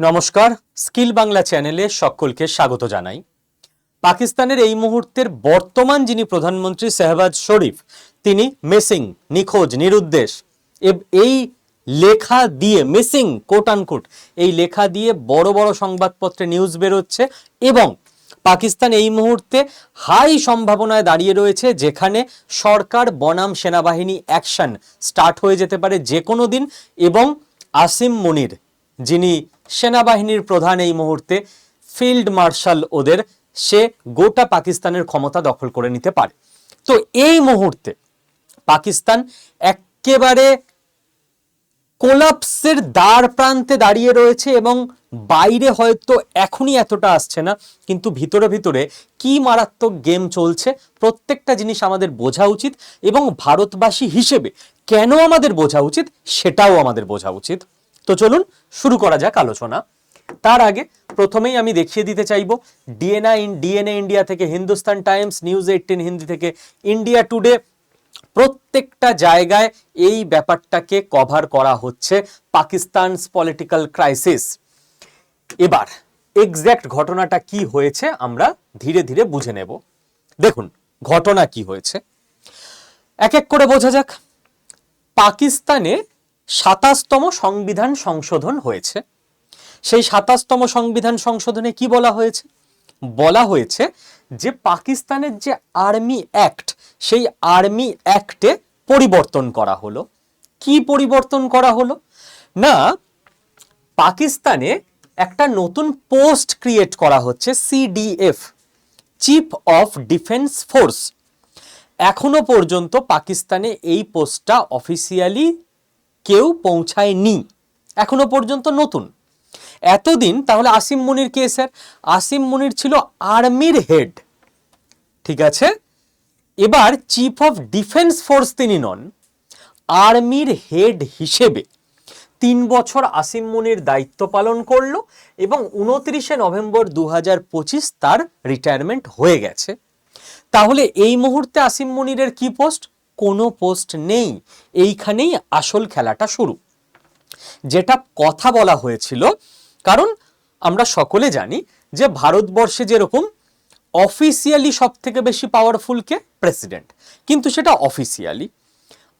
নমস্কার, স্কিল বাংলা চ্যানেলে সকলকে স্বাগত জানাই। পাকিস্তানের এই মুহূর্তের বর্তমান যিনি প্রধানমন্ত্রী শেহবাজ শরীফ, তিনি মিসিং, নিখোঁজ, নিরুদ্দেশ এই লেখা দিয়ে, মিসিং কোট আনকোট এই লেখা দিয়ে বড় বড় সংবাদপত্রে নিউজ বেরোচ্ছে এবং পাকিস্তান এই মুহূর্তে হাই সম্ভাবনায় দাঁড়িয়ে রয়েছে, যেখানে সরকার বনাম সেনাবাহিনী অ্যাকশন স্টার্ট হয়ে যেতে পারে যে কোনো দিন এবং আসিম মনির, যিনি সেনাবাহিনীর প্রধান এই মুহূর্তে ফিল্ড মার্শাল ওদের, সে গোটা পাকিস্তানের ক্ষমতা দখল করে নিতে পারে। তো এই মুহূর্তে পাকিস্তান একেবারে কোলাপসের দ্বার প্রান্তে দাঁড়িয়ে রয়েছে এবং বাইরে হয়তো এখনই এতটা আসছে না, কিন্তু ভিতরে ভিতরে কি মারাত্মক গেম চলছে প্রত্যেকটা জিনিস আমাদের বোঝা উচিত এবং ভারতবাসী হিসেবে কেন আমাদের বোঝা উচিত সেটাও আমাদের বোঝা উচিত। তো চলুন শুরু করা যাক আলোচনা। তার আগে প্রথমেই আমি দেখিয়ে দিতে চাইব ডিএনআ ইন ডিএনএ ইন্ডিয়া থেকে Hindustan Times news eighteen Hindi থেকে ইন্ডিয়া টুডে প্রত্যেকটা জায়গায় এই ব্যাপারটাকে কভার করা হচ্ছে পাকিস্তানস পলিটিক্যাল ক্রাইসিস এবার এক্স্যাক্ট ঘটনাটা কি হয়েছে আমরা ধীরে ধীরে বুঝে নেব। দেখুন, ঘটনা কি হয়েছে। এক এক করে বোঝা যাক। পাকিস্তানে সাতাশতম সংবিধান সংশোধন হয়েছে। সেই সাতাশতম সংবিধান সংশোধনে কি বলা হয়েছে? বলা হয়েছে যে পাকিস্তানের যে আর্মি অ্যাক্ট, সেই আর্মি অ্যাক্টে পরিবর্তন করা হলো। কি পরিবর্তন করা হলো? না, পাকিস্তানে একটা নতুন পোস্ট ক্রিয়েট করা হচ্ছে, CDF, chief of defence force. এখনও পর্যন্ত পাকিস্তানে এই পোস্টটা অফিসিয়ালি কেউ পৌঁছায়নি, এখনও পর্যন্ত নতুন। এতদিন তাহলে আসিম মুনির কে, স্যার? আসিম মুনির ছিল আর্মির হেড। ঠিক আছে? এবার চিফ অফ ডিফেন্স ফোর্স তিনি নন, আর্মির হেড হিসেবে। তিন বছর আসিম মুনির দায়িত্ব পালন করল এবং উনত্রিশে নভেম্বর দু তার রিটায়ারমেন্ট হয়ে গেছে। তাহলে এই মুহূর্তে আসিম মুনিরের কি পোস্ট কোনো পোস্ট নেই। এইখানেই আসল খেলাটা শুরু। যেটা কথা বলা হয়েছিল, কারণ আমরা সকলে জানি যে ভারতবর্ষে যেরকম অফিসিয়ালি সব থেকে বেশি পাওয়ারফুল কে? প্রেসিডেন্ট কিন্তু সেটা অফিসিয়ালি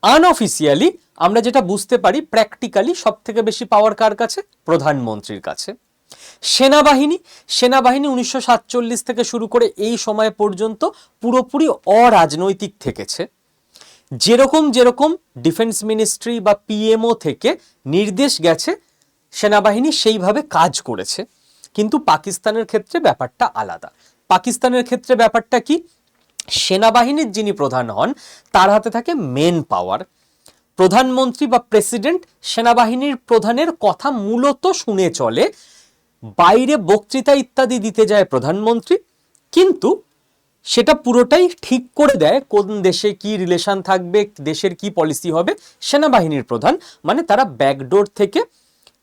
আনঅফিসিয়ালি আমরা যেটা বুঝতে পারি প্র্যাকটিক্যালি সব থেকে বেশি পাওয়ার কার কাছে? প্রধানমন্ত্রীর কাছে। সেনাবাহিনী সেনাবাহিনী উনিশশো সাতচল্লিশ থেকে শুরু করে এই সময় পর্যন্ত পুরোপুরি অরাজনৈতিক থেকেছে। যেরকম যেরকম ডিফেন্স মিনিস্ট্রি বা পিএমও থেকে নির্দেশ গেছে, সেনাবাহিনী সেইভাবে কাজ করেছে। কিন্তু পাকিস্তানের ক্ষেত্রে ব্যাপারটা আলাদা। পাকিস্তানের ক্ষেত্রে ব্যাপারটা কি? সেনাবাহিনীর যিনি প্রধান হন, তার হাতে থাকে মেন পাওয়ার প্রধানমন্ত্রী বা প্রেসিডেন্ট সেনাবাহিনীর প্রধানের কথা মূলত শুনে চলে, বাইরে বক্তৃতা ইত্যাদি দিতে যায় প্রধানমন্ত্রী। কিন্তু সেটা পুরোটাই ঠিক করে দেয় কোন দেশে কি রিলেশন থাকবে, দেশের কি পলিসি হবে। সেনাবাহিনীর প্রধান মানে তারা ব্যাকডোর থেকে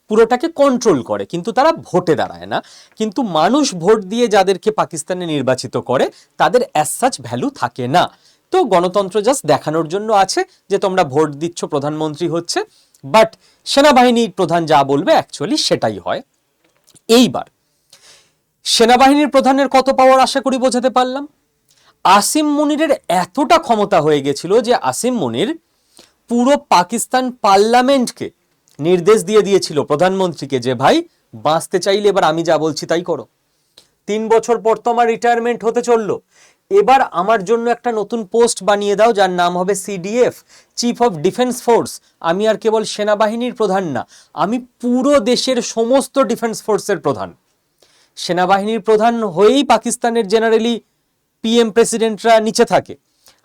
পুরোটাকে কন্ট্রোল করে, কিন্তু তারা ভোটে দাঁড়ায় না। কিন্তু মানুষ ভোট দিয়ে যাদেরকে পাকিস্তানে নির্বাচিত করে, তাদের অ্যাজ সাচ ভ্যালু থাকে না। তো গণতন্ত্র জাস্ট দেখানোর জন্য আছে যে তোমরা ভোট দিচ্ছ, প্রধানমন্ত্রী হচ্ছে বাট সেনাবাহিনীর প্রধান যা বলবে অ্যাকচুয়ালি সেটাই হয়। এইবার, সেনাবাহিনীর প্রধানের কত পাওয়ার আশা করি বোঝাতে পারলাম। আসিম মুনিরের এতটা ক্ষমতা হয়ে গেছিল যে আসিম মুনির পুরো পাকিস্তান পার্লামেন্টকে নির্দেশ দিয়ে দিয়েছিল প্রধানমন্ত্রীকে যে, ভাই, বাঁচতে চাইলে এবার আমি যা বলছি তাই করো। তিন বছর পর তো আমার রিটায়ারমেন্ট হতে চলল। এবার আমার জন্য একটা নতুন পোস্ট বানিয়ে দাও, যার নাম হবে CDF chief of defence force আমি আর কেবল সেনাবাহিনীর প্রধান না, আমি পুরো দেশের সমস্ত ডিফেন্স ফোর্সের প্রধান। সেনাবাহিনীর প্রধান হয়েই পাকিস্তানের জেনারেলি পিএম প্রেসিডেন্টরা নিচে থাকে।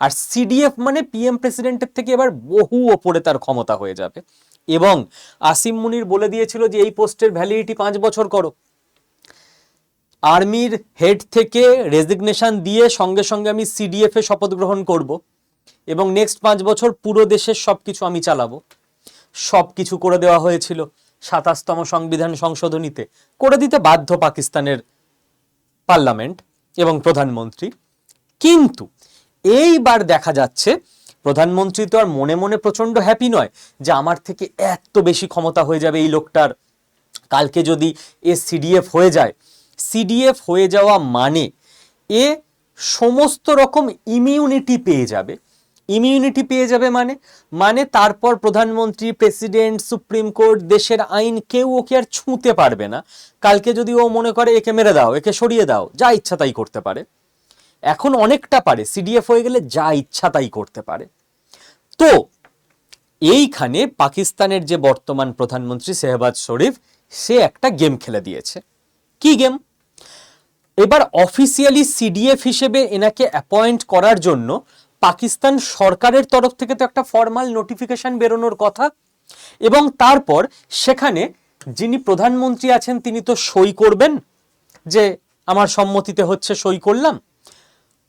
আর সিডিএফ মানে পিএম প্রেসিডেন্টের থেকে এবার বহু ওপরে তার ক্ষমতা হয়ে যাবে। এবং আসিম মুনির বলে দিয়েছিল যে, এই পোস্টের ভ্যালিডিটি পাঁচ বছর করো। আর্মির হেড থেকে রেজিগনেশন দিয়ে সঙ্গে সঙ্গে আমি সিডিএফ এ শপথ গ্রহণ করব। এবং নেক্সট পাঁচ বছর পুরো দেশের সব কিছু আমি চালাবো। সব কিছু করে দেওয়া হয়েছিল সাতাশতম সংবিধান সংশোধনীতে। করে দিতে বাধ্য পাকিস্তানের পার্লামেন্ট এবং প্রধানমন্ত্রী। কিন্তু এইবার দেখা যাচ্ছে, প্রধানমন্ত্রী তো আর মনে মনে প্রচণ্ড হ্যাপি নয় যে আমার থেকে এত বেশি ক্ষমতা হয়ে যাবে এই লোকটার। কালকে যদি এ সিডিএফ হয়ে যায় সিডিএফ হয়ে যাওয়া মানে এ সমস্ত রকম ইমিউনিটি পেয়ে যাবে। ইমিউনিটি পেয়ে যাবে মানে মানে তারপর প্রধানমন্ত্রী প্রেসিডেন্ট সুপ্রিম কোর্ট, দেশের আইন কেউ ওকে আর ছুঁতে পারবে না। কালকে যদি ও মনে করে, একে মেরে দাও, একে সরিয়ে দাও, যা ইচ্ছা তাই করতে পারে। এখন অনেকটা পারে সিডিএফ হয়ে গেলে যা ইচ্ছা তাই করতে পারে। তো, এইখানে পাকিস্তানের যে বর্তমান প্রধানমন্ত্রী শেহবাজ শরীফ, সে একটা গেম খেলে দিয়েছে। কি গেম? এবার অফিসিয়ালি সিডিএফ হিসেবে এনাকে অ্যাপয়েন্ট করার জন্য পাকিস্তান সরকারের তরফ থেকে তো একটা ফর্মাল নোটিফিকেশন বেরোনোর কথা। এবং তারপর সেখানে যিনি প্রধানমন্ত্রী আছেন, তিনি তো সই করবেন? যে, আমার সম্মতিতে হচ্ছে সই করলাম।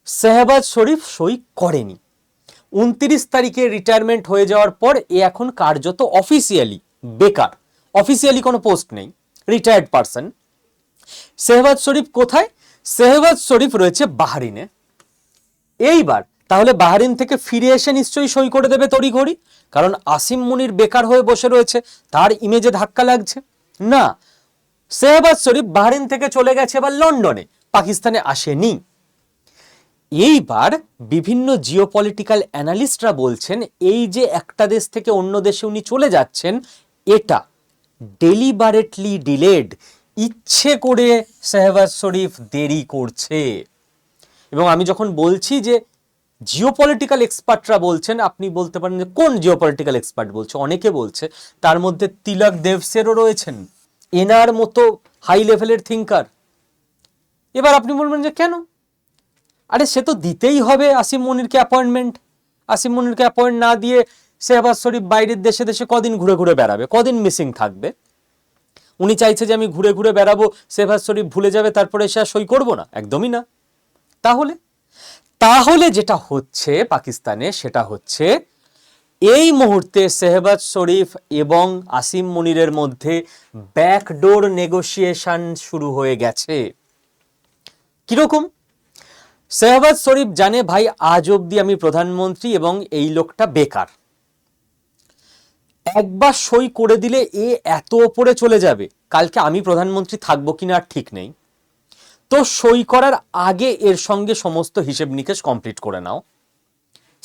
শেহবাজ শরীফ সই করেনি। উনত্রিশ তারিখে রিটায়ারমেন্ট হয়ে যাওয়ার পর এ এখন কার্যত অফিসিয়ালি বেকার। অফিসিয়ালি কোনো পোস্ট নেই। রিটায়ার্ড পারসন শেহবাজ শরীফ কোথায়? শেহবাজ শরীফ রয়েছে বাহারিনে। এইবার তাহলে বাহারিন থেকে ফিরে এসে নিশ্চয়ই সই করে দেবে তড়িঘড়ি, কারণ আসিম মুনির বেকার হয়ে বসে রয়েছে, তার ইমেজে ধাক্কা লাগছে। না, শেহবাজ শরীফ বাহারিন থেকে চলে গেছে এবার লন্ডনে, পাকিস্তানে আসেনি। এইবার বিভিন্ন জিওপলিটিক্যাল অ্যানালিস্টরা বলছেন, এই যে একটা দেশ থেকে অন্য দেশে উনি চলে যাচ্ছেন, এটা ডেলিবারেটলি ডিলেড ইচ্ছে করে শেহবাজ শরীফ দেরি করছে। এবং আমি যখন বলছি যে জিওপলিটিক্যাল এক্সপার্টরা বলছেন, আপনি বলতে পারেন যে কোন জিও জিওপলিটিক্যাল এক্সপার্ট বলছে? অনেকে বলছে, তার মধ্যে তিলক দেবসেরও রয়েছেন, এনার মতো হাই লেভেলের থিঙ্কার এবার আপনি বলবেন যে কেন? আরে সে তো দিতেই হবে আসিম মনিরকে অ্যাপয়েন্টমেন্ট আসিম মনিরকে অ্যাপয়েন্ট না দিয়ে শেহবাজ শরীফ বাইরের দেশে দেশে কদিন ঘুরে ঘুরে বেড়াবে? কদিন মিসিং থাকবে? উনি চাইছে যে আমি ঘুরে ঘুরে বেড়াবো, শেহবাজ শরীফ ভুলে যাবে, তারপরে সে সই করব না? একদমই না। তাহলে? তাহলে যেটা হচ্ছে পাকিস্তানে, সেটা হচ্ছে এই মুহূর্তে শেহবাজ শরীফ এবং আসিম মনিরের মধ্যে ব্যাকডোর নেগোসিয়েশন শুরু হয়ে গেছে। কীরকম? শেহবাজ শরীফ জানে, ভাই, আজ অবধি আমি প্রধানমন্ত্রী এবং এই লোকটা বেকার। একবার সই করে দিলে এ এত ওপরে চলে যাবে। কালকে আমি প্রধানমন্ত্রী থাকব কিনা আর ঠিক নেই। তো সই করার আগে এর সঙ্গে সমস্ত হিসেব নিকেশ কমপ্লিট করে নাও।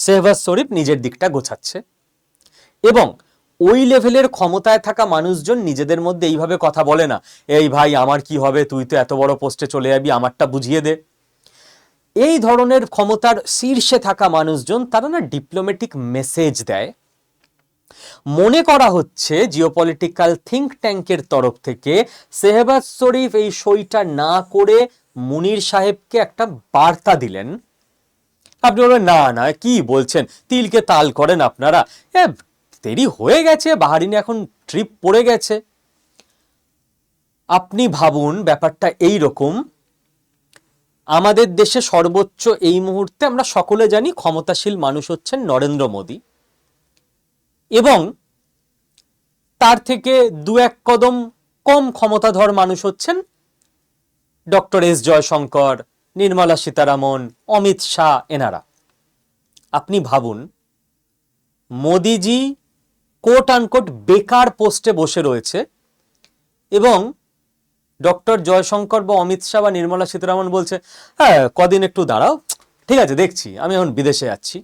শেহবাজ শরীফ নিজের দিকটা গোছাচ্ছে এবং ওই লেভেলের ক্ষমতায় থাকা মানুষজন নিজেদের মধ্যে এইভাবে কথা বলে না, এই ভাই, আমার কি হবে? তুই তো এত বড় পোস্টে চলে যাবি, আমারটা বুঝিয়ে দে। এই ধরনের ক্ষমতার শীর্ষে থাকা মানুষজন তারা না ডিপ্লোম্যাটিক মেসেজ দেয়। মনে করা হচ্ছে জিওপলিটিক্যাল থিঙ্ক ট্যাঙ্কের তরফ থেকে শেহবাজ শরীফ এই সইটা না করে মুনির সাহেবকে একটা বার্তা দিলেন। আপনি বলবেন, না না, কি বলছেন? তিলকে তাল করেন আপনারা। দেরি হয়ে গেছে, বাহারিনে এখন ট্রিপ পড়ে গেছে। আপনি ভাবুন, ব্যাপারটা এই রকম আমাদের দেশে সর্বোচ্চ এই মুহূর্তে আমরা সকলে জানি ক্ষমতাশীল মানুষ হচ্ছেন নরেন্দ্র মোদী। এবং তার থেকে দু এক কদম কম ক্ষমতাধর মানুষ হচ্ছেন ডক্টর এস জয়শঙ্কর, নির্মলা সীতারামন, অমিত শাহ এনারা। আপনি ভাবুন, মোদিজি কোট আনকোট বেকার পোস্টে বসে রয়েছে এবং ডক্টর জয়শঙ্কর বা অমিত শাহ বা নির্মলা সীতারামন বলছে হ্যাঁ কদিন একটু দাঁড়াও, ঠিক আছে, দেখছি, আমি এখন বিদেশে যাচ্ছি।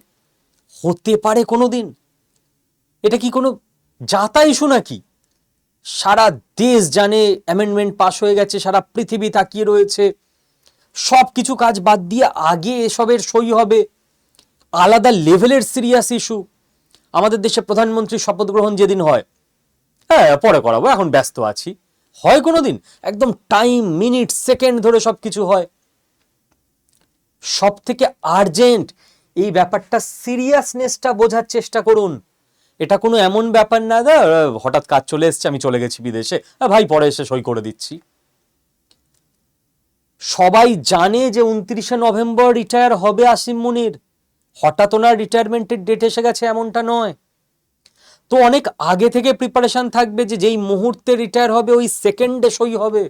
হতে পারে কোনো দিন এটা কি কোনো যাতা ইস্যু নাকি? সারা দেশ জানে অ্যামেন্ডমেন্ট পাশ হয়ে গেছে, সারা পৃথিবী তাকিয়ে রয়েছে। সব কিছু কাজ বাদ দিয়ে আগে এসবের সই হবে। আলাদা লেভেলের সিরিয়াস ইস্যু আমাদের দেশে প্রধানমন্ত্রী শপথ গ্রহণ যেদিন হয় হ্যাঁ পরে করাবো, এখন ব্যস্ত আছি। হয় কোনো দিন একদম টাইম মিনিট সেকেন্ড ধরে সব কিছু হয়। সব থেকে আর্জেন্ট এই ব্যাপারটা সিরিয়াসনেসটা বোঝার চেষ্টা করুন। এটা কোনো এমন ব্যাপার না দা হঠাৎ কাজ চলে এসছে, আমি চলে গেছি বিদেশে। ভাই, পরে এসে সই করে দিচ্ছি। সবাই জানে যে উনত্রিশে নভেম্বর রিটায়ার হবে আসিম মুনির। হঠাৎ ওনার রিটায়ারমেন্টের ডেট এসে গেছে, এমনটা নয়। তো অনেক আগে থেকে প্রিপারেশন থাকবে যে যেই মুহূর্তে রিটায়ার হবে, ওই সেকেন্ডে সই হবে।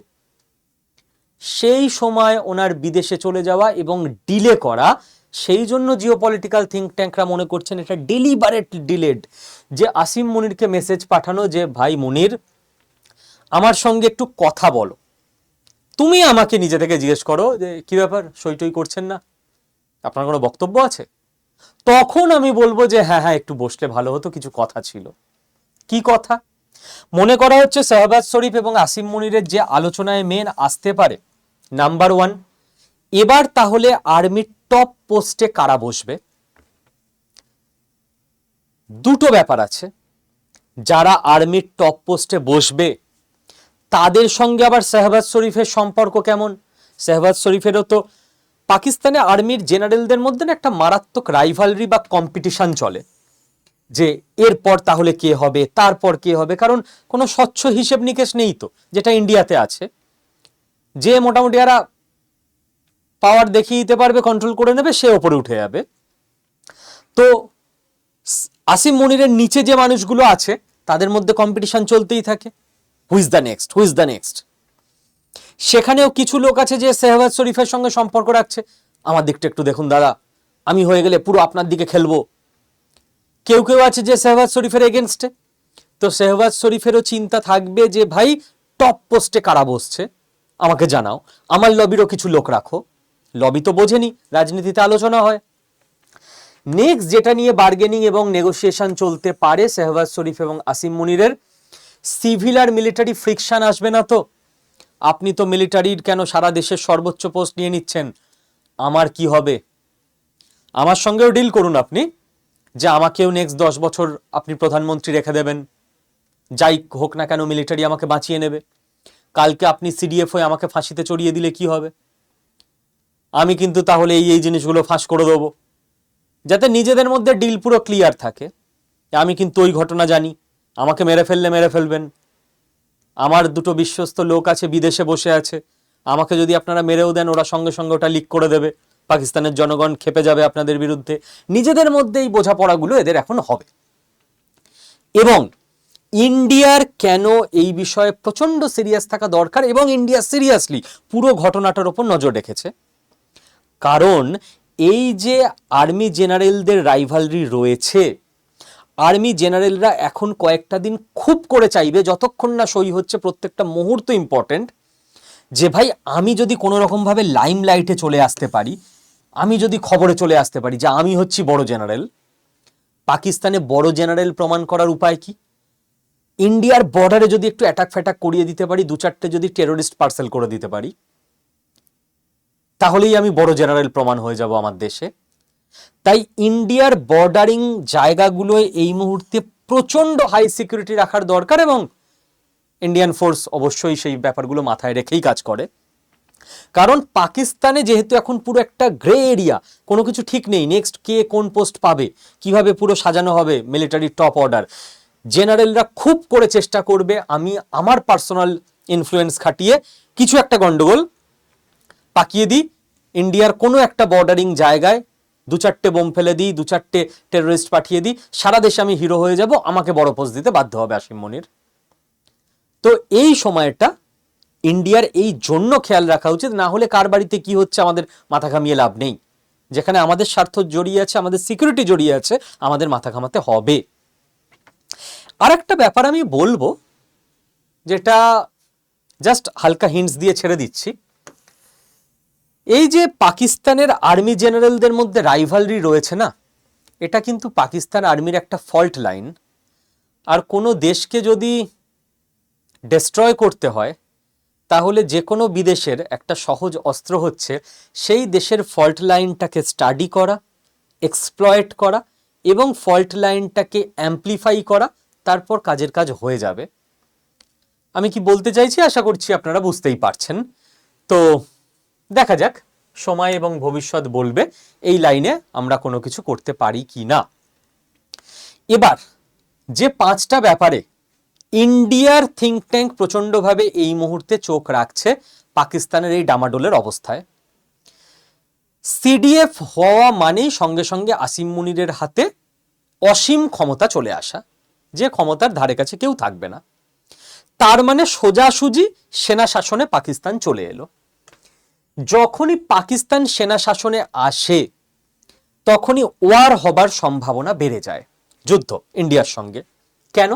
সেই সময় ওনার বিদেশে চলে যাওয়া এবং ডিলে করা, সেই জন্য জিওপলিটিক্যাল থিঙ্ক ট্যাঙ্করা মনে করছেন এটা ডেলিবারেট ডিলেড যে আসিম মুনিরকে মেসেজ পাঠানো যে, ভাই মুনির, আমার সঙ্গে একটু কথা বলো। তুমি আমাকে নিজে থেকে জিজ্ঞেস করো যে, কী ব্যাপার? সই টই করছেন না? আপনার কোনো বক্তব্য আছে? তখন আমি বলব যে হ্যাঁ হ্যাঁ একটু বসলে ভালো হতো, কিছু কথা ছিল। কি কথা? মনে করা হচ্ছে শাহবাজ শরীফ এবং আসিম মনিরের যে আলোচনায় মেন আসতে পারে। নাম্বার ওয়ান এবার তাহলে আর্মির টপ পোস্টে কারা বসবে? দুটো ব্যাপার আছে। যারা আর্মির টপ পোস্টে বসবে, তাদের সঙ্গে আবার শাহবাজ শরীফের সম্পর্ক কেমন? শাহবাজ শরীফেরও তো পাকিস্তানে আর্মির জেনারেলদের মধ্যে একটা মারাত্মক রাইভালরি বা কম্পিটিশন চলে। যে এরপর তাহলে কে হবে, তারপর কে হবে, কারণ কোনো স্বচ্ছ হিসেব নিকেশ নেই তো, যেটা ইন্ডিয়াতে আছে। যে মোটামুটি এরা পাওয়ার দেখিয়ে দিতে পারবে কন্ট্রোল করে নেবে, সে ওপরে উঠে যাবে। তো আসিম মনিরের নিচে যে মানুষগুলো আছে, তাদের মধ্যে কম্পিটিশন চলতেই থাকে। Who's the next who's the next সেখানেও কিছু লোক আছে যে শেহবাজ শরীফের সঙ্গে সম্পর্ক রাখছে। আমার দিকটা একটু দেখুন, দাদা। আমি হয়ে গেলে পুরো আপনার দিকে খেলব। কেউ কেউ আছে যে শেহবাজ শরীফের এগেনস্টে তো শেহবাজ শরীফেরও চিন্তা থাকবে যে, ভাই টপ পোস্টে কারা বসছে? আমাকে জানাও। আমার লবিরও কিছু লোক রাখো। লবি তো বোঝেনি, রাজনীতিতে আলোচনা হয়। নেক্সট যেটা নিয়ে বার্গেনিং এবং নেগোসিয়েশন চলতে পারে শেহবাজ শরীফ এবং আসিম মুনিরের সিভিল আর মিলিটারি ফ্রিকশন আসবে না তো। আপনি তো মিলিটারির কেন সারা দেশের সর্বোচ্চ পোস্ট নিয়ে নিচ্ছেন? আমার কি হবে? আমার সঙ্গেও ডিল করুন আপনি, যে আমাকেও নেক্সট দশ বছর আপনি প্রধানমন্ত্রী রেখে দেবেন। যাই হোক না কেন, মিলিটারি আমাকে বাঁচিয়ে নেবে। কালকে আপনি সিডিএফ হয়ে আমাকে ফাঁসিতে চড়িয়ে দিলে কি হবে? আমি কিন্তু তাহলে এই এই জিনিসগুলো ফাঁস করে দেবো। যাতে নিজেদের মধ্যে ডিল পুরো ক্লিয়ার থাকে। আমি কিন্তু ওই ঘটনা জানি। আমাকে মেরে ফেললে মেরে ফেলবেন। আমার দুটো বিশ্বস্ত লোক আছে, বিদেশে বসে আছে। আমাকে যদি আপনারা মেরেও দেন, ওরা সঙ্গে সঙ্গে ওটা লিক করে দেবে। পাকিস্তানের জনগণ খেপে যাবে আপনাদের বিরুদ্ধে। নিজেদের মধ্যে এই বোঝাপড়াগুলো এদের এখন হবে। এবং ইন্ডিয়ার কেন এই বিষয়ে প্রচণ্ড সিরিয়াস থাকা দরকার এবং ইন্ডিয়া সিরিয়াসলি পুরো ঘটনাটার ওপর নজর রেখেছে? কারণ এই যে আর্মি জেনারেলদের রাইভালরি রয়েছে আর্মি জেনারেলরা এখন কয়েকটা দিন খুব করে চাইবে, যতক্ষণ না সই হচ্ছে প্রত্যেকটা মুহূর্ত ইম্পর্টেন্ট যে ভাই আমি যদি কোনো রকমভাবে লাইম লাইটে চলে আসতে পারি, আমি যদি খবরে চলে আসতে পারি যে আমি হচ্ছি বড় জেনারেল, পাকিস্তানে বড় জেনারেল প্রমাণ করার উপায় কি? ইন্ডিয়ার বর্ডারে যদি একটু অ্যাটাক ফ্যাটাক করিয়ে দিতে পারি, দু চারটে যদি টেরোরিস্ট পার্সেল করে দিতে পারি, তাহলেই আমি বড় জেনারেল প্রমাণ হয়ে যাব আমার দেশে। তাই ইন্ডিয়ার বর্ডারিং জায়গাগুলোয় এই মুহূর্তে প্রচণ্ড হাই সিকিউরিটি রাখার দরকার এবং ইন্ডিয়ান ফোর্স অবশ্যই সেই ব্যাপারগুলো মাথায় রেখেই কাজ করে। কারণ পাকিস্তানে যেহেতু এখন পুরো একটা গ্রে এরিয়া কোনো কিছু ঠিক নেই। নেক্সট কে কোন পোস্ট পাবে? কীভাবে পুরো সাজানো হবে? মিলিটারি টপ অর্ডার জেনারেলরা খুব করে চেষ্টা করবে আমি আমার পার্সোনাল ইনফ্লুয়েন্স খাটিয়ে কিছু একটা গন্ডগোল পাকিয়ে দিই। ইন্ডিয়ার কোনো একটা বর্ডারিং জায়গায় দু চারটে বোম ফেলে দিই, দু চারটে টেররিস্ট পাঠিয়ে দিই, সারা দেশে আমি হিরো হয়ে যাব, আমাকে বড় পোস্ট দিতে বাধ্য হবে আসিম মনির। তো এই সময়টা ইন্ডিয়ার এই জন্য খেয়াল রাখা উচিত, না হলে কার বাড়িতে কি হচ্ছে আমাদের মাথা ঘামিয়ে লাভ নেই। যেখানে আমাদের স্বার্থ জড়িয়ে আছে, আমাদের সিকিউরিটি জড়িয়ে আছে, আমাদের মাথা ঘামাতে হবে। আর একটা ব্যাপার আমি বলব, যেটা জাস্ট হালকা হিন্টস দিয়ে ছেড়ে দিচ্ছি। এই যে পাকিস্তানের আর্মি জেনারেলদের মধ্যে রাইভালরি রয়েছে না, এটা কিন্তু পাকিস্তান আর্মির একটা ফল্ট লাইন। আর কোনো দেশকে যদি ডেস্ট্রয় করতে হয়, তাহলে যে কোনো বিদেশের একটা সহজ অস্ত্র হচ্ছে সেই দেশের ফল্ট লাইনটাকে স্টাডি করা এক্সপ্লয়েট করা এবং ফল্ট লাইনটাকে অ্যাম্প্লিফাই করা, তারপর কাজের কাজ হয়ে যাবে। আমি কি বলতে চাইছি? আশা করছি আপনারা বুঝতেই পারছেন। তো দেখা যাক, সময় এবং ভবিষ্যৎ বলবে এই লাইনে আমরা কোনো কিছু করতে পারি কি না। এবার, যে পাঁচটা ব্যাপারে ইন্ডিয়ার থিঙ্ক ট্যাঙ্ক প্রচণ্ডভাবে এই মুহূর্তে চোখ রাখছে পাকিস্তানের এই ডামাডোলের অবস্থায়। সিডিএফ হওয়া মানেই সঙ্গে সঙ্গে আসিম মুনিরের হাতে অসীম ক্ষমতা চলে আসা, যে ক্ষমতার ধারে কাছে কেউ থাকবে না। তার মানে সোজাসুজি সেনা শাসনে পাকিস্তান চলে এলো। যখনই পাকিস্তান সেনা শাসনে আসে, তখনই ওয়ার হবার সম্ভাবনা বেড়ে যায়। যুদ্ধ ইন্ডিয়ার সঙ্গে। কেন?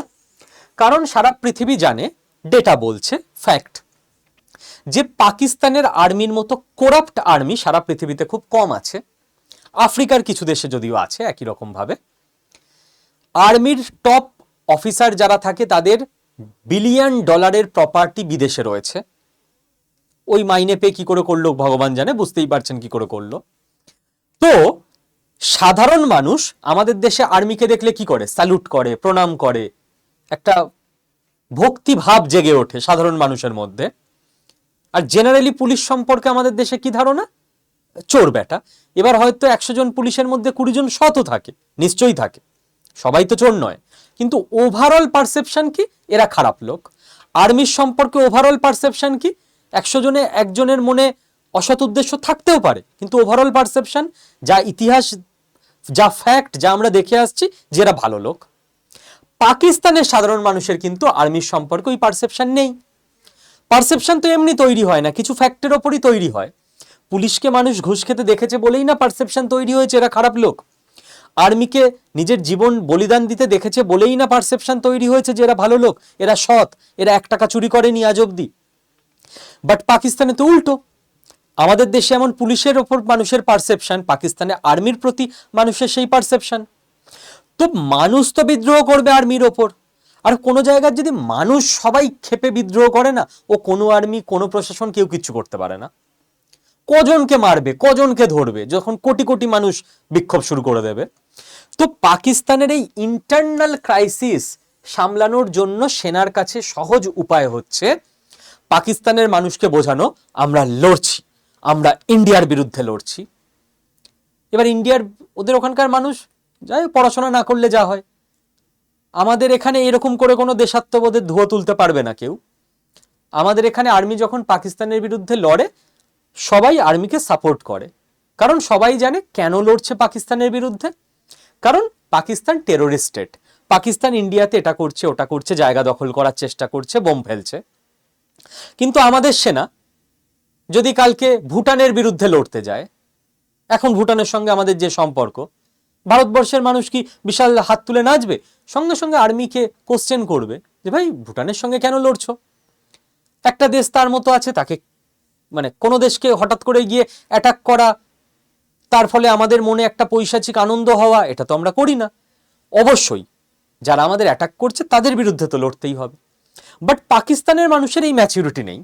কারণ সারা পৃথিবী জানে, ডেটা বলছে ফ্যাক্ট যে পাকিস্তানের আর্মির মতো কোরাপ্ট আর্মি সারা পৃথিবীতে খুব কম আছে। আফ্রিকার কিছু দেশে যদিও আছে একই রকম ভাবে। আর্মির টপ অফিসার যারা থাকে, তাদের বিলিয়ন ডলারের প্রপার্টি বিদেশে রয়েছে। ওই মাইনে পেয়ে কি করে করল ভগবান জানে, বুঝতেই পারছেন কি করে করল। তো সাধারণ মানুষ আমাদের দেশে আর্মিকে দেখলে কি করে? স্যালুট করে, প্রণাম করে। একটা ভক্তি ভাব জেগে ওঠে সাধারণ মানুষের মধ্যে। আর জেনারেলি পুলিশ সম্পর্কে আমাদের দেশে কি ধারণা? চোর বেটা। এবার হয়তো একশো জন পুলিশের মধ্যে কুড়ি জন শতও থাকে, নিশ্চয়ই থাকে। সবাই তো চোর নয়। কিন্তু ওভারঅল পারসেপশন কি? এরা খারাপ লোক। আর্মির সম্পর্কে ওভারঅল পারসেপশন কি? একশো জনে, একজনের মনে অসৎ উদ্দেশ্য থাকতেও পারে, কিন্তু ওভারঅল পারসেপশন যা ইতিহাস, যা ফ্যাক্ট যা আমরা দেখে আসছি, যে এরা ভালো লোক। পাকিস্তানের সাধারণ মানুষের কিন্তু আর্মির সম্পর্কে ওই পারসেপশন নেই। পারসেপশন তো এমনি তৈরি হয় না, কিছু ফ্যাক্টের ওপরই তৈরি হয়। পুলিশকে মানুষ ঘুষ খেতে দেখেছে বলেই না পারসেপশন তৈরি হয়েছে, এরা খারাপ লোক। আর্মিকে নিজের জীবন বলিদান দিতে দেখেছে বলেই না পারসেপশন তৈরি হয়েছে যে এরা ভালো লোক, এরা সৎ, এরা এক টাকা চুরি করেনি আজ অব্দি বাট পাকিস্তানে তো উল্টো। আমাদের দেশে এমন পুলিশের ওপর মানুষের পারসেপশন পাকিস্তানে আর্মির প্রতি মানুষের সেই পারসেপশন তো মানুষ তো বিদ্রোহ করবে আর্মির ওপর। আর কোনো জায়গার যদি মানুষ সবাই ক্ষেপে বিদ্রোহ করে না, ও কোনো আর্মি কোনো প্রশাসন কেউ কিচ্ছু করতে পারে না। কজনকে মারবে, কজনকে ধরবে, যখন কোটি কোটি মানুষ বিক্ষোভ শুরু করে দেবে। তো পাকিস্তানের এই ইন্টারনাল ক্রাইসিস সামলানোর জন্য সেনার কাছে সহজ উপায় হচ্ছে পাকিস্তানের মানুষকে বোঝানো, আমরা লড়ছি, আমরা ইন্ডিয়ার বিরুদ্ধে লড়ছি। এবার ইন্ডিয়ার ওদের ওখানকার মানুষ, যাই পড়াশোনা না করলে যা হয়। আমাদের এখানে এরকম করে কোনো দেশাত্মবোধের ধুয়ো তুলতে পারবে না কেউ। আমাদের এখানে আর্মি যখন পাকিস্তানের বিরুদ্ধে লড়ে, সবাই আর্মিকে সাপোর্ট করে। কারণ সবাই জানে কেন লড়ছে পাকিস্তানের বিরুদ্ধে। কারণ পাকিস্তান টেরোরিস্ট স্টেট পাকিস্তান ইন্ডিয়াতে এটা করছে, ওটা করছে, জায়গা দখল করার চেষ্টা করছে, বোম ফেলছে। কিন্তু আমাদের সেনা যদি কালকে ভুটানের বিরুদ্ধে লড়তে যায়, এখন ভুটানের সঙ্গে আমাদের যে সম্পর্ক, ভারতবর্ষের মানুষ কি বিশাল হাত তুলে নাচবে? সঙ্গে সঙ্গে আর্মিকে কোশ্চেন করবে যে, ভাই, ভুটানের সঙ্গে কেন লড়ছো? একটা দেশ তার মতো আছে, তাকে মানে কোনো দেশকে হঠাৎ করে গিয়ে অ্যাটাক করা, তার ফলে আমাদের মনে একটা পৈশাচিক আনন্দ হওয়া, এটা তো আমরা করি না। অবশ্যই যারা আমাদের অ্যাটাক করছে, তাদের বিরুদ্ধে তো লড়তেই হবে। বাট পাকিস্তানের মানুষের এই ম্যাচিউরিটি নেই।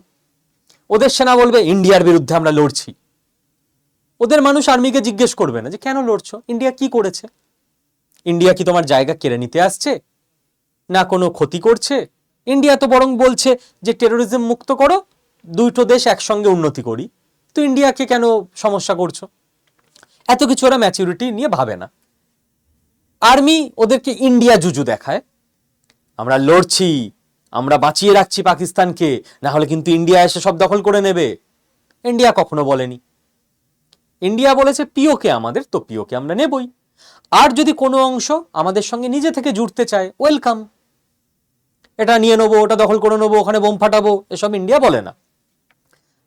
ওদের সেনা বলবে, ইন্ডিয়ার বিরুদ্ধে আমরা লড়ছি। ওদের মানুষ আর্মিকে জিজ্ঞেস করবে না যে, কেন লড়ছো? ইন্ডিয়া কি করেছে? ইন্ডিয়া কি তোমার জায়গা কেড়ে নিতে আসছে? না কোনো ক্ষতি করছে? ইন্ডিয়া তো বরং বলছে যে, টেরোরিজম মুক্ত করো, দুটো দেশ একসঙ্গে উন্নতি করি। তো ইন্ডিয়াকে কেন সমস্যা করছ? এত কিছু ওরা ম্যাচিউরিটি নিয়ে ভাবে না। আর্মি ওদেরকে ইন্ডিয়া জুজু দেখায়। আমরা লড়ছি আমরা বাঁচিয়ে রাখছি পাকিস্তানকে না হলে কিন্তু ইন্ডিয়া এসে সব দখল করে নেবে। ইন্ডিয়া কখনো বলেনি। ইন্ডিয়া বলেছে, পিওকে আমাদের, তো পিওকে আমরা নেবই। আর যদি কোনো অংশ আমাদের সঙ্গে নিজে থেকে জুড়তে চায়, ওয়েলকাম। এটা নিয়ে নেব, ওটা দখল করে নেব, ওখানে বোম ফাটাবো, এসব ইন্ডিয়া বলে না।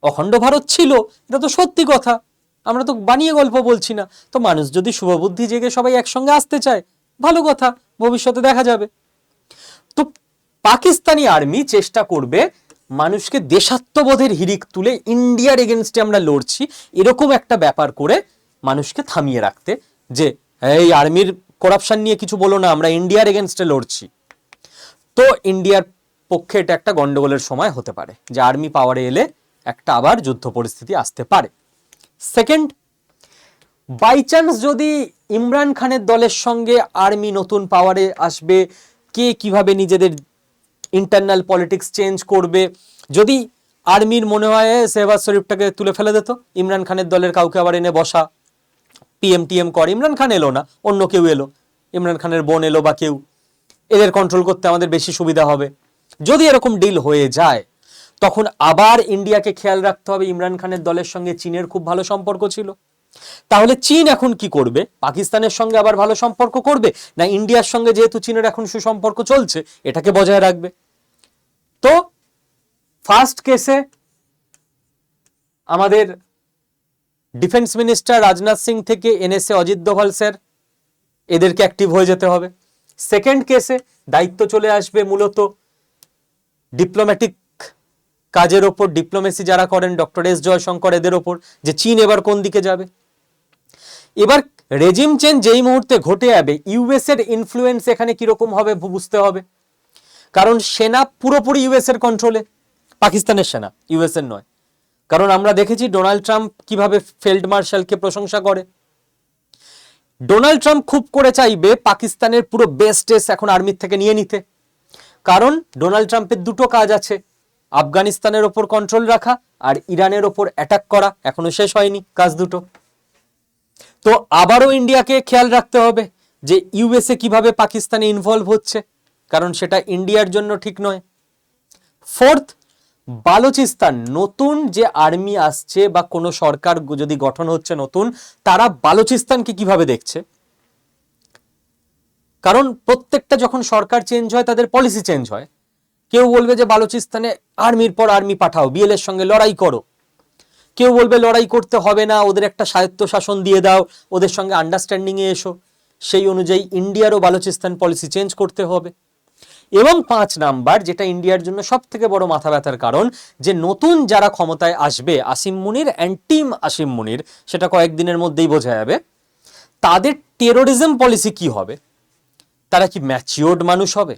অখণ্ড ভারত ছিল, এটা তো সত্যি কথা। আমরা তো বানিয়ে গল্প বলছি না। তো মানুষ যদি শুভবুদ্ধি জেগে সবাই একসঙ্গে আসতে চায়, ভালো কথা, ভবিষ্যতে দেখা যাবে। তো পাকিস্তানি আর্মি চেষ্টা করবে মানুষকে দেশাত্মবোধের হিরিক তুলে ইন্ডিয়ার এগেনস্টে আমরা লড়ছি। এরকম একটা ব্যাপার করে মানুষকে থামিয়ে রাখতে যে, এই আর্মির করাপশন নিয়ে কিছু বলো না, আমরা ইন্ডিয়ার এগেনস্টে লড়ছি। তো ইন্ডিয়ার পক্ষে এটা একটা গন্ডগোলের সময় হতে পারে, যে আর্মি পাওয়ারে এলে একটা আবার যুদ্ধ পরিস্থিতি আসতে পারে। সেকেন্ড, বাই চান্স যদি ইমরান খানের দলের সঙ্গে আর্মি নতুন পাওয়ারে আসবে, কে কীভাবে নিজেদের ইন্টারনাল পলিটিক্স চেঞ্জ করবে। যদি আর্মির মনে হয় সেহবাজ শরীফটাকে তুলে ফেলে দিত ইমরান খানের দলের কাউকে আবার এনে বসা। পিএম টিএম করে। ইমরান খান এলো না, অন্য কেউ এলো। ইমরান খানের বোন এলো বা কেউ। এদের কন্ট্রোল করতে আমাদের বেশি সুবিধা হবে। যদি এরকম ডিল হয়ে যায়, তখন আবার ইন্ডিয়াকে খেয়াল রাখতে হবে। ইমরান খানের দলের সঙ্গে চীনের খুব ভালো সম্পর্ক ছিল। তাহলে চীন এখন কি করবে? পাকিস্তানের সঙ্গে আবার ভালো সম্পর্ক করবে? না ইন্ডিয়ার সঙ্গে যেহেতু চীনের এখন সুসম্পর্ক চলছে, এটাকে বজায় রাখবে? তো ফার্স্ট কেসে আমাদের ডিফেন্স মিনিস্টার রাজনাথ সিং থেকে এনএসএ অজিত দোভাল স্যার এদেরকে অ্যাক্টিভ হয়ে যেতে হবে। সেকেন্ড কেসে দায়িত্ব চলে আসবে মূলত ডিপ্লোম্যাটিক কাজের ওপর ডিপ্লোমেসি যারা করেন ডক্টর এস জয়শঙ্কর, এদের ওপর, যে চীন এবার কোন দিকে যাবে? এবার রেজিম চেঞ্জ যেই মুহূর্তে ঘটে যাবে ইউএস এর ইনফ্লুয়েন্স এখানে কীরকম হবে বুঝতে হবে। কারণ সেনা পুরোপুরি ইউএস এর কন্ট্রোলে পাকিস্তানের সেনা ইউএস এর নয়। কারণ আমরা দেখেছি ডোনাল্ড ট্রাম্প কীভাবে ফিল্ড মার্শালকে প্রশংসা করে। ডোনাল্ড ট্রাম্প খুব করে চাইবে পাকিস্তানের পুরো বেস্টেস এখন আর্মির থেকে নিয়ে নিতে। কারণ ডোনাল্ড ট্রাম্পের দুটো কাজ আছে। আফগানিস্তানের ওপর কন্ট্রোল রাখা আর ইরানের ওপর অ্যাটাক করা এখনও শেষ হয়নি, কাজ দুটো। তো আবারও ইন্ডিয়াকে খেয়াল রাখতে হবে যে ইউএসএ কীভাবে পাকিস্তানে ইনভলভ হচ্ছে, কারণ সেটা ইন্ডিয়ার জন্য ঠিক নয়। ফোর্থ বালুচিস্তান, নতুন যে আর্মি আসছে বা কোনো সরকার যদি গঠন হচ্ছে নতুন, তারা বালুচিস্তানকে কীভাবে দেখছে? কারণ প্রত্যেকটা যখন সরকার চেঞ্জ হয়, তাদের পলিসি চেঞ্জ হয়। কেউ বলবে যে বালুচিস্তানে আর্মির পর আর্মি পাঠাও বিএলের সঙ্গে লড়াই করো। কেউ বলবে লড়াই করতে হবে না, ওদের একটা স্বায়ত্ত শাসন দিয়ে দাও, ওদের সঙ্গে আন্ডারস্ট্যান্ডিংয়ে এসো। সেই অনুযায়ী ইন্ডিয়ারও বালুচিস্তান পলিসি চেঞ্জ করতে হবে। এবং পাঁচ নাম্বার, যেটা ইন্ডিয়ার জন্য সব থেকে বড় মাথা ব্যথার কারণ, যে নতুন যারা ক্ষমতায় আসবে, আসিম মুনির অ্যান্ড টিম আসিম মুনির, সেটা কয়েকদিনের মধ্যেই বোঝা যাবে, তাদের টেরোরিজম পলিসি কি হবে? তারা কি ম্যাচিওর্ড মানুষ হবে?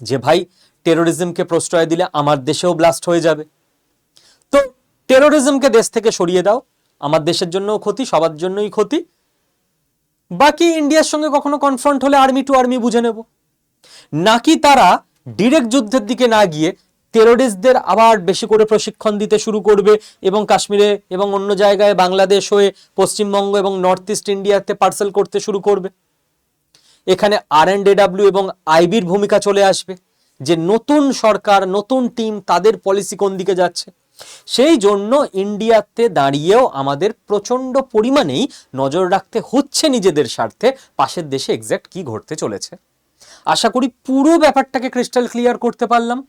যে ভাই টেরোরিজমকে প্রশ্রয় দিলে আমার দেশেও ব্লাস্ট হয়ে যাবে। তো টেরোরিজমকে দেশ থেকে সরিয়ে দাও। আমার দেশের জন্যও ক্ষতি, সবার জন্যই ক্ষতি। বাকি ইন্ডিয়ার সঙ্গে কখনো কনফ্রন্ট হলে আর্মি টু আর্মি বুঝে নেব। নাকি তারা ডিরেক্ট যুদ্ধের দিকে না গিয়ে টেরোরিস্টদের আবার বেশি করে প্রশিক্ষণ দিতে শুরু করবে এবং কাশ্মীরে এবং অন্য জায়গায় বাংলাদেশ হয়ে পশ্চিমবঙ্গ এবং নর্থ ইস্ট ইন্ডিয়াতে পার্সেল করতে শুরু করবে। এখানে আর এন্ড এডাব্লিউ এবং আইবির ভূমিকা চলে আসবে। যে নতুন সরকার, নতুন টিম তাদের পলিসি কোন দিকে যাচ্ছে? সেই জন্য ইন্ডিয়াতে দাঁড়িয়েও আমাদের প্রচণ্ড পরিমাণেই নজর রাখতে হচ্ছে নিজেদের স্বার্থে। পাশের দেশে এক্স্যাক্ট কি ঘটতে চলেছে? আশা করি পুরো ব্যাপারটাকে ক্রিস্টাল ক্লিয়ার করতে পারলাম।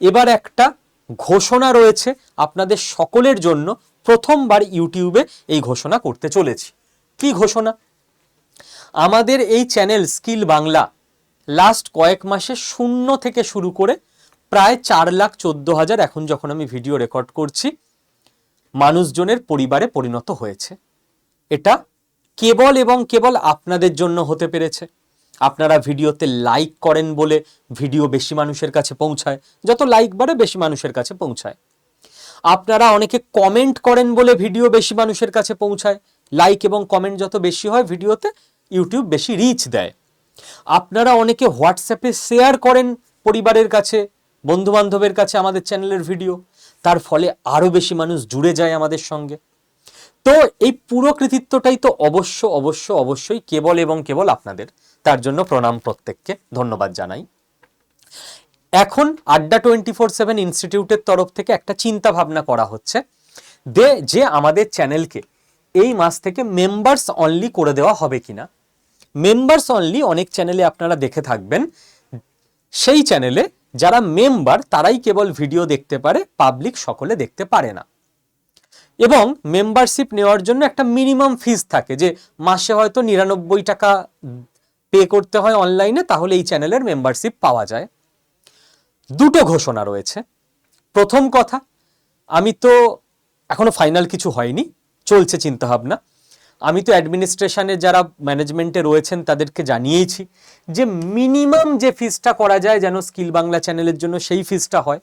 এবার একটা ঘোষণা রয়েছে আপনাদের সকলের জন্য। প্রথমবার ইউটিউবে এই ঘোষণা করতে চলেছি। কি ঘোষণা? আমাদের এই চ্যানেল স্কিল বাংলা লাস্ট কয়েক মাসে শূন্য থেকে শুরু করে প্রায় চার লাখ চোদ্দ হাজার এখন যখন আমি ভিডিও রেকর্ড করছি, মানুষজনের পরিবারে পরিণত হয়েছে। এটা কেবল এবং কেবল আপনাদের জন্য হতে পেরেছে। আপনারা ভিডিওতে লাইক করেন বলে ভিডিও বেশি মানুষের কাছে পৌঁছায়। যত লাইক বাড়ে, বেশি মানুষের কাছে পৌঁছায়। আপনারা অনেকে কমেন্ট করেন বলে ভিডিও বেশি মানুষের কাছে পৌঁছায়। লাইক এবং কমেন্ট যত বেশি হয় ভিডিওতে ইউটিউব বেশি রিচ দেয়। আপনারা অনেকে হোয়াটসঅ্যাপে শেয়ার করেন পরিবারের কাছে বন্ধু বান্ধবের কাছে আমাদের চ্যানেলের ভিডিও। তার ফলে আরও বেশি মানুষ জুড়ে যায় আমাদের সঙ্গে। তো এই পুরো কৃতিত্বটাই তো অবশ্য অবশ্য, অবশ্যই কেবল এবং কেবল আপনাদের। তার জন্য প্রণাম প্রত্যেককে ধন্যবাদ জানাই। এখন আড্ডা টোয়েন্টি ফোর সেভেন ইনস্টিটিউটের তরফ থেকে একটা চিন্তা ভাবনা করা হচ্ছে। দে, যে আমাদের চ্যানেলকে এই মাস থেকে মেম্বার্স অনলি করে দেওয়া হবে কিনা মেম্বার্স অনলি অনেক চ্যানেলে আপনারা দেখে থাকবেন। সেই চ্যানেলে যারা মেম্বার তারাই কেবল ভিডিও দেখতে পারে পাবলিক সকলে দেখতে পারে না। এবং মেম্বারশিপ নেওয়ার জন্য একটা মিনিমাম ফিস থাকে যে মাসে হয়তো নিরানব্বই টাকা পে করতে হয় অনলাইনে তাহলে এই চ্যানেলের মেম্বারশিপ পাওয়া যায়। দুটো ঘোষণা রয়েছে। প্রথম কথা, আমি তো এখনও ফাইনাল কিছু হয়নি, চলছে চিন্তাভাবনা। আমি তো অ্যাডমিনিস্ট্রেশনে যারা ম্যানেজমেন্টে রয়েছেন তাদেরকে জানিয়েছি যে মিনিমাম যে ফিসটা করা যায় যেন স্কিল বাংলা চ্যানেলের জন্য সেই ফিসটা হয়।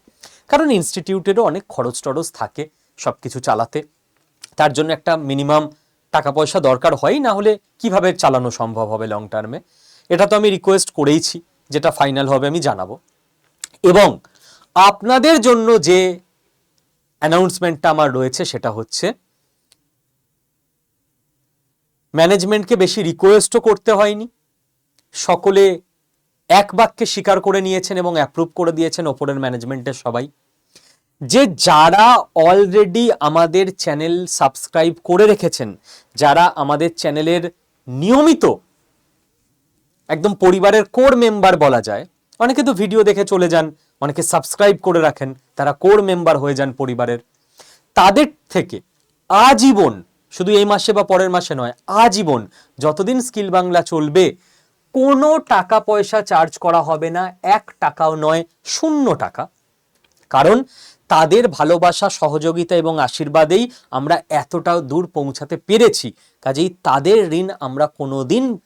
কারণ ইনস্টিটিউটেরও অনেক খরচ টরচ থাকে সব কিছু চালাতে। তার জন্য একটা মিনিমাম টাকা পয়সা দরকার হয় না হলে কীভাবে চালানো সম্ভব হবে লং টার্মে এটা তো আমি রিকোয়েস্ট করেইছি, যেটা ফাইনাল হবে আমি জানাব। এবং আপনাদের জন্য যে অ্যানাউন্সমেন্টটা আমার রয়েছে সেটা হচ্ছে ম্যানেজমেন্টকে বেশি রিকোয়েস্টও করতে হয়নি। সকলে এক বাক্যে স্বীকার করে নিয়েছেন এবং অ্যাপ্রুভ করে দিয়েছেন ওপরের ম্যানেজমেন্টের সবাই। যে যারা অলরেডি আমাদের চ্যানেল সাবস্ক্রাইব করে রেখেছেন, যারা আমাদের চ্যানেলের নিয়মিত একদম পরিবারের কোর মেম্বার বলা যায়, অনেকে তো ভিডিও দেখে চলে যান, অনেকে সাবস্ক্রাইব করে রাখেন, তারা কোর মেম্বার হয়ে যান পরিবারের। তাদের থেকে আজীবন শুধু এই মাসে বা পরের মাসে নয়, আজীবন যতদিন স্কিল বাংলা চলবে, কোনো টাকা পয়সা চার্জ করা হবে না, এক টাকাও নয়, শূন্য টাকা। কারণ তাদের ভালোবাসা, সহযোগিতা এবং আশীর্বাদেই আমরা এতটা দূর পৌঁছাতে পেরেছি। কাজেই তাদের ঋণ আমরা কোনোদিন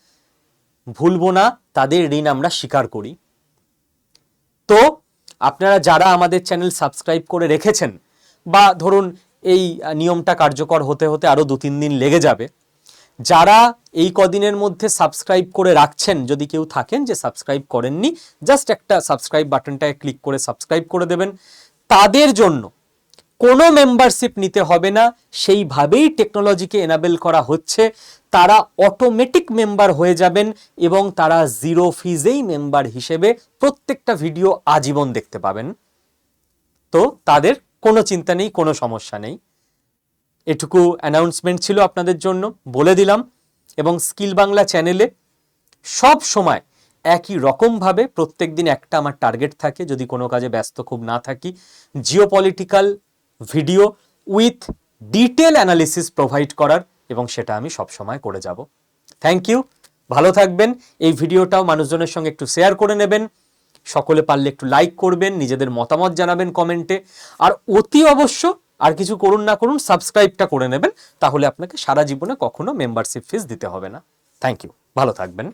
ভুলবো না, তাদের ঋণ আমরা স্বীকার করি। তো, আপনারা যারা আমাদের চ্যানেল সাবস্ক্রাইব করে রেখেছেন, বা ধরুন এই নিয়মটা কার্যকর হতে হতে আরও দু তিন দিন লেগে যাবে। যারা এই কদিনের মধ্যে সাবস্ক্রাইব করে রাখছেন, যদি কেউ থাকেন যে সাবস্ক্রাইব করেননি জাস্ট একটা সাবস্ক্রাইব বাটনটায় ক্লিক করে সাবস্ক্রাইব করে দেবেন। তাদের জন্য কোনো মেম্বারশিপ নিতে হবে না, সেইভাবেই টেকনোলজিকে এনাবেল করা হচ্ছে। তারা অটোমেটিক মেম্বার হয়ে যাবেন এবং তারা জিরো ফিজেই মেম্বার হিসেবে প্রত্যেকটা ভিডিও আজীবন দেখতে পাবেন। তো তাদের কোনো চিন্তা নেই, কোনো সমস্যা নেই। এটুকু অ্যানাউন্সমেন্ট ছিল আপনাদের জন্য, বলে দিলাম। এবং স্কিল বাংলা চ্যানেলে সব সময় একই রকমভাবে প্রত্যেক দিন একটা আমার টার্গেট থাকে। যদি কোনো কাজে ব্যস্ত খুব না থাকি geopolitical video with detail analysis provide করার এবং সেটা আমি সব সময় করে যাব। থ্যাংক ইউ ভালো থাকবেন। এই ভিডিওটাও মানুষজনের সঙ্গে একটু শেয়ার করে নেবেন। সকলে পারলে একটু লাইক করবেন, নিজেদের মতামত জানাবেন কমেন্টে আর অতি অবশ্য আর কিছু করুন না করুন সাবস্ক্রাইবটা করে নেবেন, তাহলে আপনাকে সারা জীবনে কখনো মেম্বারশিপ ফিস দিতে হবে না। থ্যাংক ইউ ভালো থাকবেন।